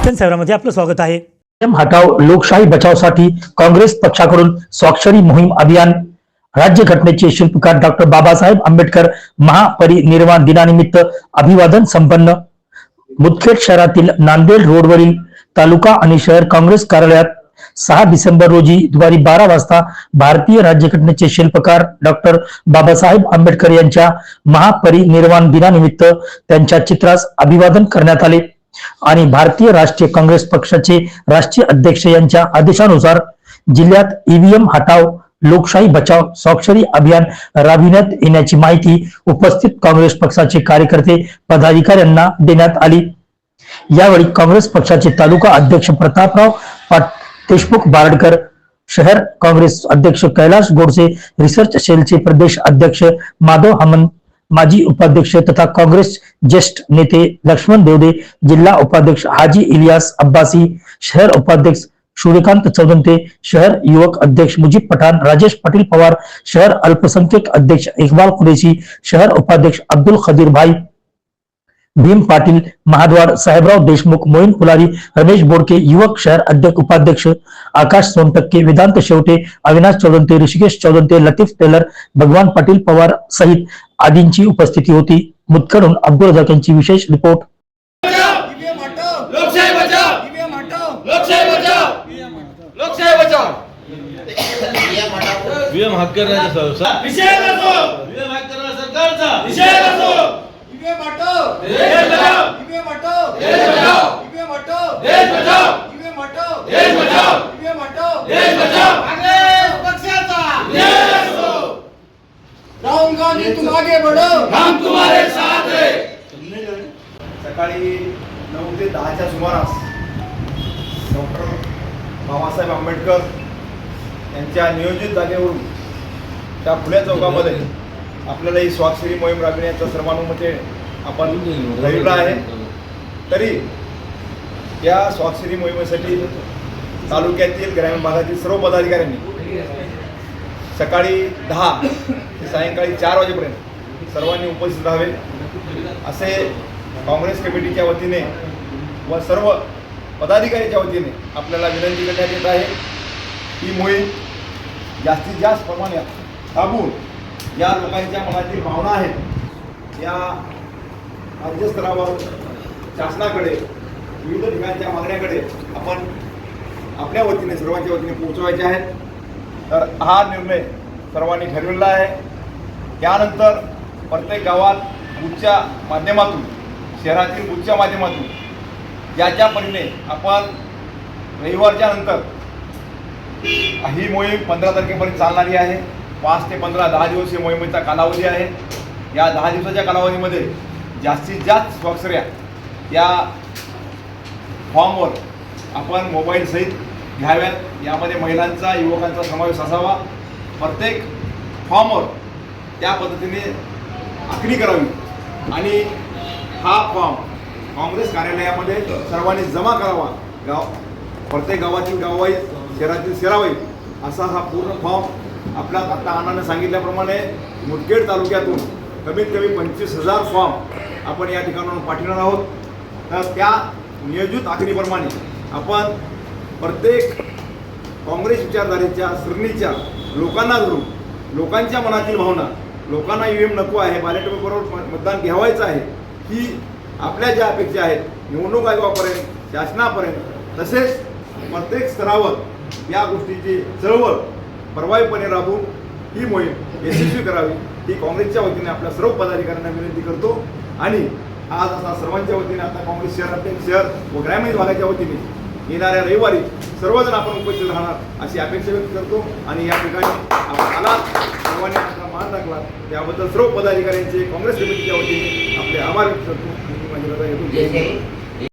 दर्शन सेवरामध्ये आपलं स्वागत आहे. एम हटाव लोकशाही बचावसाठी काँग्रेस पक्षाकडून स्वाक्षरी मोहीम अभियान. राज्य घटनेचे शिल्पकार डॉक्टर बाबासाहेब आंबेडकर महापरिनिर्वाण दिनानिमित्त अभिवादन संपन्न. मुदखेड शहरातील नांदेड रोडवरील तालुका आणि शहर काँग्रेस कार्यालयात सहा डिसेंबर रोजी दुपारी बारा वाजता भारतीय राज्यघटनेचे शिल्पकार डॉक्टर बाबासाहेब आंबेडकर यांच्या महापरिनिर्वाण दिनानिमित्त त्यांच्या चित्रास अभिवादन करण्यात आले. आणि भारतीय राष्ट्रीय काँग्रेस पक्षाचे राष्ट्रीय अध्यक्ष यांच्या आदेशानुसार जिल्ह्यात ईव्हीएम हटाव लोकशाही बचाव स्वाक्षरी अभियान राबविण्यात येण्याची माहिती उपस्थित काँग्रेस पक्षाचे कार्यकर्ते पदाधिकाऱ्यांना देण्यात आली. यावेळी काँग्रेस पक्षाचे तालुका अध्यक्ष प्रतापराव पाट देशमुख बारडकर शहर काँग्रेस अध्यक्ष कैलास गोडसे रिसर्च सेलचे प्रदेश अध्यक्ष माधव हमन माजी उपाध्यक्ष तथा काँग्रेस ज्येष्ठ नेते लक्ष्मण देवदे जिल्हा उपाध्यक्ष हाजी इलियास अब्बासी शहर उपाध्यक्ष सूर्यकांत चौदंते शहर युवक अध्यक्ष मुजीब पठाण राजेश पाटील पवार शहर अल्पसंख्यक अध्यक्ष इकबाल कुरेशी शहर उपाध्यक्ष अब्दुल खदीर भाई भीम पाटील महाद्वार साहेबराव देशमुख मोईन फुलारी रमेश बोडके युवक शहर अध्यक्ष उपाध्यक्ष आकाश सोनटक्के वेदांत शेवटे अविनाश चौदंते ऋषिकेश चौदंते लतीफ टेलर भगवान पाटील पवार सहित आदींची उपस्थिती होती. मुतकडून अब्दुल रजाक यांची विशेष रिपोर्ट. विषय ईव्हीएम हटाओ देश बचाव ईव्हीएम हटाओ देश बचाव ईव्हीएम हटाओ देश बचाव ईव्हीएम हटाओ देश बचाव ईव्हीएम हटाओ देश बचाव कांग्रेस पक्षाचा। विजय असो राहुल गांधी तुम आगे बढ़ो। हम तुम्हारे साथ है। सकाळी नऊ ते दहाच्या सुमारास डॉक्टर बाबासाहेब आंबेडकर यांच्या नियोजित जागेवरून त्या खुल्या चौकामध्ये आपल्याला ही स्वाक्षरी मोहीम राबविण्याचं सर्वानुमते आपण ठरवलं आहे. तरी या स्वाक्षरी मोहिमेसाठी तालुक्यातील ग्रामीण भागातील सर्व पदाधिकाऱ्यांनी सकाळी दहा ते सायंकाळी चार वाजेपर्यंत सर्वांनी उपस्थित राहावे. असे काँग्रेस कमिटीच्या वतीने व सर्व पदाधिकाऱ्याच्या वतीने आपल्याला विनंती करण्यात येत आहे. ही मोहीम जास्तीत जास्त प्रमाणात राबवून या लोकांच्या मनातील भावना आहेत. या राज्यस्तरावर शासनाकडे विविध ठिकाणच्या मागण्याकडे आपण आपल्या वतीने सर्वांच्या वतीने पोहोचवायचे आहेत. तर हा निर्णय सर्वांनी ठरविला आहे. यानंतर प्रत्येक गावात बुथच्या माध्यमातून शहरातील बुथच्या माध्यमातून ज्याच्या परीने आपण रविवारच्या नंतर ही मोहीम पंधरा तारखेपर्यंत चालणारी आहे. पाच ते पंधरा दहा दिवस ही मोहिमेचा कालावधी आहे. या दहा दिवसाच्या कालावधीमध्ये जास्तीत जास्त स्वाक्षऱ्या या फॉर्मवर आपण मोबाईलसहित घ्याव्यात. यामध्ये महिलांचा युवकांचा समावेश असावा. प्रत्येक फॉर्मवर त्या पद्धतीने आखणी करावी. आणि हा फॉर्म काँग्रेस कार्यालयामध्ये सर्वांनी जमा करावा. गाव प्रत्येक गावातील गाववाई शहरातील शहरावाईज असा हा पूर्ण फॉर्म आपल्या आता अण्णाने सांगितल्याप्रमाणे मुदखेड तालुक्यातून कमीत कमी पंचवीस हजार फॉर्म आपण या ठिकाणाहून पाठवणार आहोत. तर त्या नियोजित आखणीप्रमाणे आपण प्रत्येक काँग्रेस विचारधारेच्या श्रेणीच्या लोकांना धरून लोकांच्या मनातील भावना लोकांना ईव्हीएम नको आहे बॅलेट पेपरवर मतदान घ्यावायचं आहे ही आपल्या ज्या अपेक्षा आहेत निवडणूक आयोगापर्यंत शासनापर्यंत तसेच प्रत्येक स्तरावर या गोष्टीची चळवळ प्रभावीपणे राबवून ही मोहीम यशस्वी करावी. ही काँग्रेसच्या वतीने आपल्या सर्व पदाधिकाऱ्यांना विनंती करतो. आणि आज असा सर्वांच्या वतीने आता काँग्रेस शहरातील शहर व ग्रामीण भागाच्या वतीने येणाऱ्या रविवारी सर्वजण आपण उपस्थित राहणार अशी अपेक्षा व्यक्त करतो. आणि या ठिकाणी आपण आलात. सर्वांनी आपला मान राखला त्याबद्दल सर्व पदाधिकाऱ्यांचे काँग्रेस कमिटीच्या वतीने आपले आभार व्यक्त करतो. आणि माझी